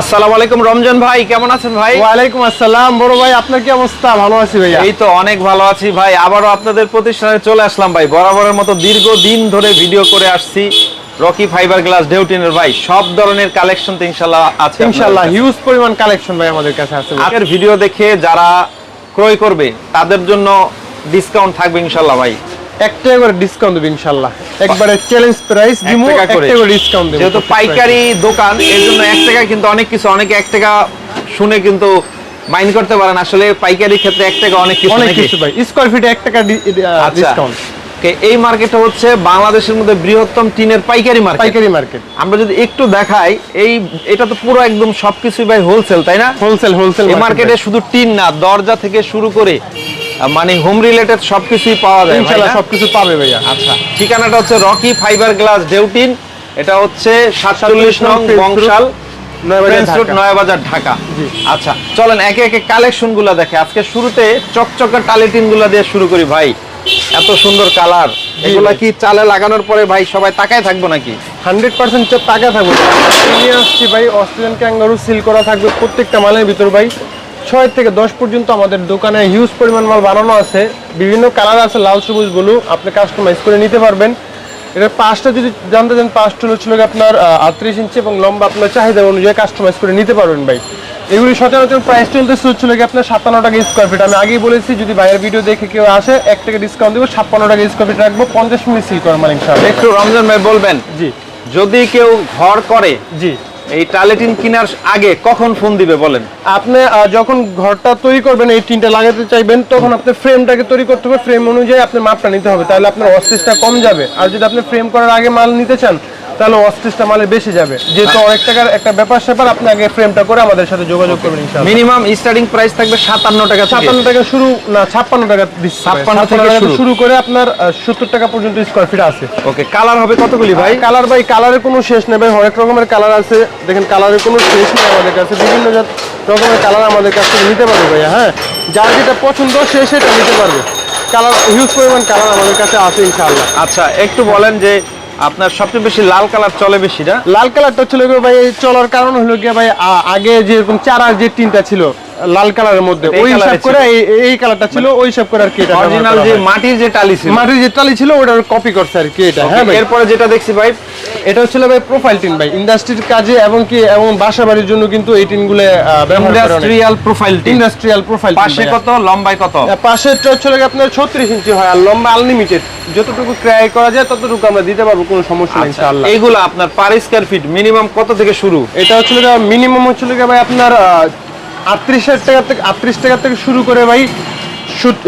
আসসালামু আলাইকুম রমজান ভাই কেমন আছেন ভাই? ওয়ালাইকুম আসসালাম। বড় ভাই আপনার কি অবস্থা? ভালো আছি ভাইয়া। এই তো অনেক ভালো আছি ভাই। আবারও আপনাদের প্রতিষ্ঠানে চলে আসলাম ভাই। বরাবরের মতো দীর্ঘ দিন ধরে ভিডিও করে আসছি রকি ফাইবার গ্লাস ডেউটিনের ভাই। সব ধরনের কালেকশন তো ইনশাল্লাহ আছে ইনশাআল্লাহ হিউজ পরিমাণ কালেকশন ভাই আমাদের কাছে আছে ভাই। আজকের ভিডিও দেখে যারা ক্রয় করবে তাদের জন্য ডিসকাউন্ট থাকবে ইনশাল্লাহ ভাই। এক টাকা করে ডিসকাউন্ট দেব ইনশাআল্লাহ একবারে চ্যালেঞ্জ প্রাইস দিমু এক টাকা করে। ডিসকাউন্ট দেব যেহেতু পাইকারি দোকান এর জন্য এক টাকা কিন্তু অনেক কিছু অনেকে এক টাকা শুনে কিন্তু মাইন্ড করতে পারেন। আসলে পাইকারি ক্ষেত্রে এক টাকা অনেক কিছু অনেক কিছু ভাই। স্কয়ার ফিটে এক টাকা আচ্ছা। ডিসকাউন্ট এই মার্কেটটা হচ্ছে বাংলাদেশের মধ্যে বৃহত্তম টিনের পাইকারি মার্কেট পাইকারি মার্কেট আমরা যদি একটু দেখাই এই এটা তো পুরো একদম সবকিছুই ভাই হোলসেল তাই না? হোলসেল হোলসেল এই মার্কেটে শুধু টিন না দরজা থেকে শুরু করে মানে হোম রিলেটেড সবকিছুই পাওয়া যায় ইনশাআল্লাহ? সবকিছু পাবে ভাইয়া আচ্ছা। ঠিকানাটা হচ্ছে রকি ফাইবার গ্লাস ডেউটিন এটা হচ্ছে সাতচল্লিশ নং বংশাল নয়াবাজার, ঢাকা। আচ্ছা চলেন একে একে কালেকশনগুলা দেখে। আজকে শুরুতে চকচকা টালিটিনগুলা দিয়ে শুরু করি ভাই। এত সুন্দর কালার এগুলা কি চালে লাগানোর পরে ভাই সবাই তাকায় থাকব নাকি? হান্ড্রেড পার্সেন্ট টাকা থাকবে। নিয়ে আসছি ভাই অস্ট্রেলিয়ান ক্যাঙ্গারু সিল করা থাকবে প্রত্যেকটা মালের ভিতর ভাই। ছয় থেকে দশ পর্যন্ত আমাদের দোকানে হিউজ পরিমাণ মাল বানানো আছে। বিভিন্ন কালার আছে লাল সবুজ ব্লু আপনি কাস্টমাইজ করে নিতে পারবেন। এটার পাঁচটা যদি জানতে চান পাঁচটা হচ্ছে লোক আপনার আটত্রিশ ইঞ্চি এবং লম্বা আপনার চাহিদা অনুযায়ী কাস্টমাইজ করে নিতে পারবেন ভাই। এগুলি সচরাচর প্রাইস চলতেছে হচ্ছে লোক আপনার সাতান্ন টাকা স্কোয়ার ফিট আমি আগেই বলেছি যদি বাইরের ভিডিও দেখে কেউ আসে এক টাকা ডিসকাউন্ট দেবো ছাপ্পান্ন টাকা স্কোয়ার ফিট রাখব পঞ্চাশ মিনিট সিল করার মানে একটু রমজান ভাই বলবেন জি। যদি কেউ ঘর করে জি। এই টালেটিন কেনার আগে কখন ফোন দিবে বলেন? আপনি যখন ঘরটা তৈরি করবেন, এই টিনটা লাগাতে চাইবেন, তখন আপনি ফ্রেমটাকে তৈরি করতে হবে। ফ্রেম অনুযায়ী আপনার মাপটা নিতে হবে। তাহলে আপনার অস্টিসটা কম যাবে। আর যদি আপনি ফ্রেম করার আগে মাল নিতে চান তাহলে অস্টিসটা মালে বেশি যাবে। যেহেতু অনেক টাকার একটা ব্যাপার স্যাপার আপনি আগে ফ্রেমটা করে আমাদের সাথে যোগাযোগ করবেন ইনশাআল্লাহ। মিনিমাম স্টার্টিং প্রাইস থাকবে সাতান্ন টাকা থেকে। ছাপ্পান্ন টাকা শুরু না ছাপ্পান্ন টাকা দিচ্ছি। 56 টাকা শুরু। শুরু করে আপনার সত্তর টাকা পর্যন্ত স্কোয়ার ফিট আছে। ওকে কালার হবে কতগুলি ভাই? কালার ভাই কালারের কোনো শেষ নেই ভাই। অনেক রকমের কালার আছে। দেখেন কালারের কোনো শেষ নেই আমাদের কাছে। বিভিন্ন রকমের কালার আমাদের কাছে নিতে পারবে ভাইয়া হ্যাঁ? যার যেটা পছন্দ সে সেটা নিতে পারবে। কালার হিউজ পরিমাণ কালার আমাদের কাছে আছে ইনশাআল্লাহ। আচ্ছা একটু বলেন যে আপনার সবচেয়ে বেশি লাল কালার চলে বেশি না লাল কালারটা চলে গিয়ে ভাই চলার কারণ হলো গিয়ে ভাই আগে যেরকম চারার যে টিনটা ছিল লাল কালারের মধ্যে। ওই হিসাব করে এই- কালারটা ছিল ওই হিসাব করে আর কি এটা অরিজিনাল যে মাটির যে টালি ছিল। মাটির যে টালি ছিল ওটার কপি করছে আর কি এটা। হ্যাঁ ভাই? এরপরে যেটা দেখছি ভাই এটা হচ্ছিল ভাই প্রোফাইল টিন ভাই। ইন্ডাস্ট্রির কাজে এবং কি এবং বাসা বাড়ির জন্য কিন্তু এই টিনগুলো industrial profile tin industrial profile পাশে কত লম্বায় কত? পাশেরটা হচ্ছে লাগে আপনার ছত্রিশ ইঞ্চি হয় আর লম্বা আনলিমিটেড যতটুকু ক্রয় করা যায় ততটুকু আমরা দিতে পারব কোনো সমস্যা নেই ইনশাআল্লাহ। এইগুলো আপনার পার স্কয়ার ফিট মিনিমাম কত থেকে শুরু? এটা হচ্ছে মিনিমাম হচ্ছে লাগে ভাই আপনার আটত্রিশ টাকা থেকে আটত্রিশ টাকা থেকে শুরু করে ভাই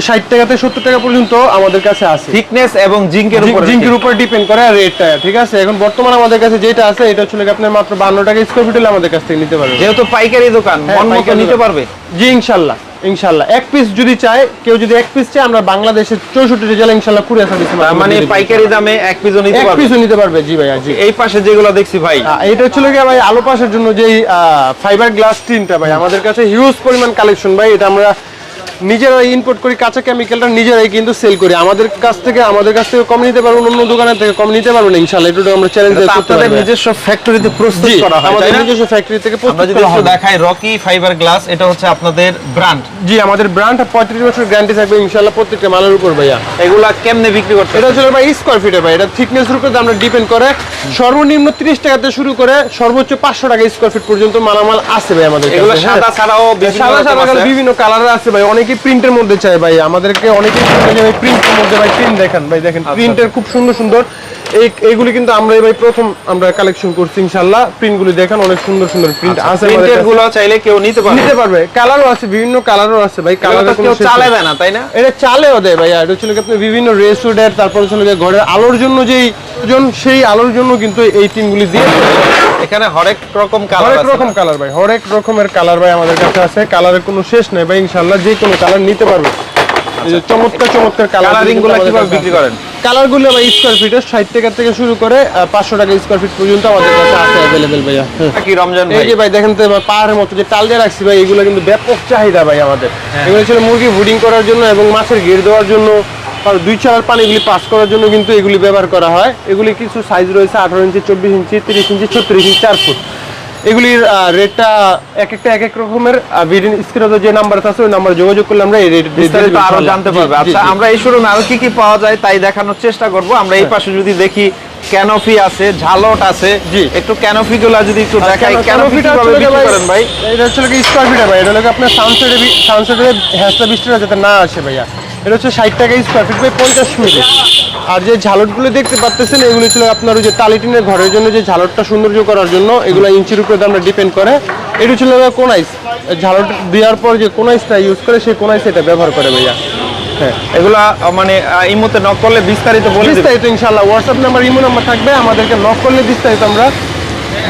ষাট টাকা থেকে সত্তর টাকা পর্যন্ত আমাদের কাছে আছে। থিকনেস এবং জিঙ্কের উপর জিঙ্কের উপর ডিপেন্ড করে রেটটা ঠিক আছে? এখন বর্তমানে আমাদের কাছে যেটা আছে এটা হচ্ছে আপনার মাত্র বান্ন টাকা স্কোয়ার ফিট আমাদের কাছ থেকে নিতে পারবে। যেহেতু পাইকারি দোকান হ্যাঁ, নিতে পারবে? জি ইনশাল্লাহ। ইনশাল্লাহ এক পিস যদি চায় কেউ যদি এক পিস চায় আমরা বাংলাদেশের চৌষট্টি জেলা ইনশাল্লাহ কুরিয়ার সার্ভিস মানে পাইকারি দামে এক পিসও নিতে পারবে? এক পিসও নিতে পারবে জি ভাই জি। এই পাশে যেগুলো দেখছি ভাই। এটা হচ্ছে হচ্ছিল কি ভাই আলো পাশের জন্য যেই ফাইবার গ্লাস টিনটা ভাই আমাদের কাছে হিউজ পরিমাণ কালেকশন ভাই এটা আমরা নিজেরাই ইনপুট করি কাঁচা কেমিক্যালটা নিজেরাই কিন্তু সেল করি। আমাদের কাছ থেকে আমাদের কাছ থেকে কম নিতে পারব অন্য দোকানের থেকে কম নিতে পারব না ইনশাল্লাহ এটা আমরা চ্যালেঞ্জ করতে আপনাদের নিজস্ব ফ্যাক্টরিতে প্রস্তুত করা হয় আমাদের নিজস্ব ফ্যাক্টরি থেকে প্রস্তুত যদি করা একটু দেখাই রকি ফাইবার গ্লাস এটা হচ্ছে আপনাদের ব্র্যান্ড জি আমাদের ব্র্যান্ড পঁয়ত্রিশ বছর গ্যারান্টি থাকবে ইনশাল্লাহ প্রত্যেকটা মালের উপর ভাইয়া। এগুলা কেমনে বিক্রি করতে এটা ভাই স্কোয়ার ফিটে ভাই। এটা থিকনেস উপরে দামটা ডিপেন্ড করে। সর্বনিম্ন 30 টাকাতে শুরু করে সর্বোচ্চ 500 টাকা স্কোয়ার ফিট পর্যন্ত মালামাল আছে ভাই আমাদের এগুলো হ্যাঁ। সাদা ছাড়াও বিভিন্ন সাদা কালার বিভিন্ন কালারের আছে ভাই। অনেকেই প্রিন্টের মধ্যে চায় ভাই। আমাদেরকে অনেকেই ভাই প্রিন্টের মধ্যে ভাই প্রিন্ট দেখেন। ভাই দেখেন আচ্ছা, প্রিন্টের খুব সুন্দর সুন্দর। এই এইগুলি কিন্তু আমরা ভাই প্রথম আমরা কালেকশন করছি ইনশাআল্লাহ। প্রিন্টগুলি দেখেন অনেক সুন্দর সুন্দর প্রিন্ট আছে আমাদের প্রিন্টেরগুলো চাইলে কেউ নিতে পারবে। নিতে পারবে। কালারও আছে বিভিন্ন কালারও আছে ভাই। কোনো কেউ চালে দেয় না তাই না? এটা চালেও দেয় ভাইয়া। এটা হচ্ছে আপনি বিভিন্ন রেস্টুরেন্ট তারপর গিয়ে ঘরের আলোর জন্য যেই প্রয়োজন সেই আলোর জন্য কিন্তু এই টিনগুলি দিয়ে। এখানে হরেক রকম কালার হরেক রকম কালার ভাই হরেক রকমের কালার ভাই আমাদের কাছে আছে। কালারের কোনো শেষ নেই ভাই যে কোনো কালার নিতে পারবে। চমৎকার চমৎকার কালারিংগুলো কীভাবে বিক্রি করেন? কালারগুলো ভাই স্কোয়ার ফিটে ষাট টাকা থেকে শুরু করে পাঁচশো টাকা স্কোয়ার ফিট পর্যন্ত আমাদের কাছে আছে অ্যাভেলেবেল ভাইয়া। হ্যাঁ। কি রমজান এই ভাই? যে ভাই দেখেন তো পাহাড়ের মতো যে টাল দিয়ে রাখছি ভাই এগুলো কিন্তু ব্যাপক চাহিদা ভাই আমাদের। হ্যাঁ। এগুলো ছিল মুরগি বুডিং করার জন্য এবং মাছের ঘের দেওয়ার জন্য। দুই চার পানিগুলি পাস করার জন্য কিন্তু এগুলি ব্যবহার করা হয়। এগুলি কিছু সাইজ রয়েছে আঠারো ইঞ্চি চব্বিশ ইঞ্চি তিরিশ ইঞ্চি ছত্রিশ ইঞ্চি চার ফুট। এগুলির রেটটা এক একটা এক এক রকমের। স্ক্রিনে যে নাম্বার আছে ওই নাম্বারে যোগাযোগ করলে আমরা এই রেট বিস্তারিত আরও জানতে পারবে। আচ্ছা আমরা এই শোরুমে আরও কি কি পাওয়া যায় তাই দেখানোর চেষ্টা করব। আমরা এই পাশে যদি দেখি ক্যানোফি আছে ঝালট আছে জি। একটু ক্যানোফি গুলা যদি একটু দেখাই ক্যানোপিটা বিক্রি করেন ভাই? এটা হচ্ছে কি স্কোয়ার ফিট ভাই এটা হলো আপনার সানসেটে সানসেটে হ্যাসটা বৃষ্টিটা যাতে না আসে ভাইয়া। এটা হচ্ছে ষাট টাকা স্কোয়ার ফিট বাই পঞ্চাশ মিনিট আর যে ঝালটগুলো দেখতে পাচ্ছেন এগুলো ছিল আপনার ওই যে তালিটিনের ঘরের জন্য যে ঝালটটা সৌন্দর্য করার জন্য এগুলো ইঞ্চির উপরে দামটা ডিপেন্ড করে। এটা ছিল কোনাইস। ঝালট দেওয়ার পর যে কোনাইসটা ইউজ করে সেই কোনাইস এটা ব্যবহার করে ভাইয়া। হ্যাঁ। এগুলা মানে নক করলে বিস্তারিত বলে দিবে। বিস্তারিত ইনশাল্লাহ হোয়াটসঅ্যাপ নাম্বার ইমো নাম্বার থাকবে আমাদেরকে নক করলে বিস্তারিত আমরা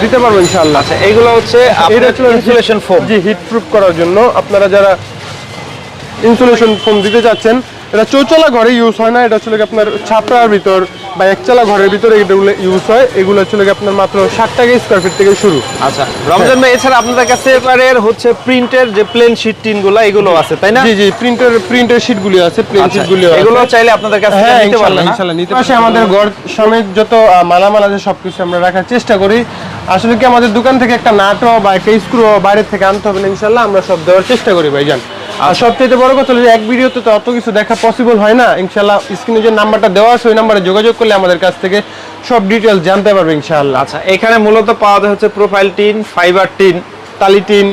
দিতে পারব ইনশাল্লাহ আচ্ছা এগুলো হচ্ছে এটা হচ্ছে ইনসুলেশন ফোম জি হিট প্রুফ করার জন্য। আপনারা যারা ইনসুলেশন ফোম দিতে চাচ্ছেন এটা চৌচলা ঘরে ইউজ হয় না এটা হচ্ছে আপনার ছাপড়ার ভিতর বা একচালা ঘরের ভিতরে এগুলো ইউজ হয়। এগুলো হচ্ছে আপনার মাত্র ষাট টাকা স্কোয়ার ফিট থেকে শুরু। আচ্ছা রমজান ভাই এছাড়া আপনাদের কাছে এবারের হচ্ছে প্রিন্টের যে প্লেন শীট টিনগুলা এগুলো আছে তাই না? জি জি প্রিন্টের প্রিন্টের শিটগুলি আছে প্লেন আচ্ছা, শিটগুলি এগুলো চাইলে আপনাদের কাছে হ্যাঁ নিতে পারবেন ইনশাল্লাহ নিতে পাশে আমাদের ঘর সমেত যত মালামাল আছে সবকিছু আমরা রাখার চেষ্টা করি। আসলে কি আমাদের দোকান থেকে একটা নাটো বা একটা স্ক্রু বাইরে থেকে আনতে হবে না ইনশাল্লাহ আমরা সব দেওয়ার চেষ্টা করি ভাইজান। আর সবচেয়ে বড় কথা হলো এক ভিডিওতে তো অত কিছু দেখা পসিবল হয় না। ইনশাল্লাহ স্ক্রিনে যে নাম্বারটা দেওয়া আছে ওই নাম্বারে যোগাযোগ করলে আমাদের কাছ থেকে সব ডিটেলস জানতে পারবে ইনশাআল্লাহ। আচ্ছা এখানে মূলত পাওয়া যায় হচ্ছে প্রোফাইল টিন ফাইবার টিন টালিটিন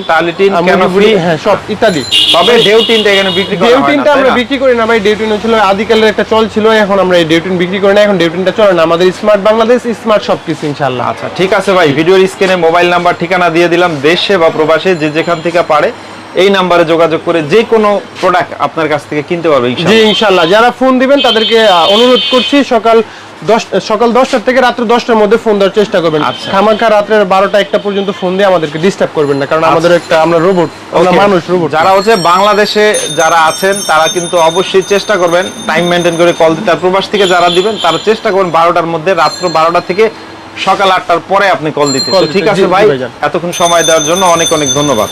হ্যাঁ সব ইত্যাদি। তবে ডেউ এখানে বিক্রি করা ডেউটিনটা আমরা বিক্রি করি না ভাই ডেউটিন ছিল আদিকালের একটা চল ছিল এখন আমরা এই ডেউটিন বিক্রি করি না এখন ডেউটিনটা চলে না আমাদের স্মার্ট বাংলাদেশ স্মার্ট ইনশাআল্লাহ। আচ্ছা ঠিক আছে ভাই ভিডিওর স্ক্রিনে মোবাইল নাম্বার ঠিকানা দিয়ে দিলাম দেশে বা প্রবাসে যে যেখান থেকে পারে এই নাম্বারে যোগাযোগ করে যে কোনো প্রোডাক্ট আপনার কাছ থেকে কিনতে পারবে জি ইনশাআল্লাহ। ইনশাআল্লাহ যারা ফোন দিবেন তাদেরকে অনুরোধ করছি সকাল দশ সকাল দশটার থেকে রাত্র দশটার মধ্যে ফোন দেওয়ার চেষ্টা করবেন। আচ্ছা। খামাখা রাত্রে বারোটা একটা পর্যন্ত ফোন দিয়ে আমাদেরকে ডিস্টার্ব করবেন না কারণ আমাদের একটা আমরা রোবট আমরা মানুষ রোবট যারা হচ্ছে বাংলাদেশে যারা আছেন তারা কিন্তু অবশ্যই চেষ্টা করবেন টাইম মেনটেন করে কল দিতে। প্রবাস থেকে যারা দিবেন তারা চেষ্টা করবেন বারোটার মধ্যে রাত্র বারোটা থেকে সকাল আটটার পরে আপনি কল দিতে। ঠিক আছে ভাই এতক্ষণ সময় দেওয়ার জন্য অনেক অনেক ধন্যবাদ।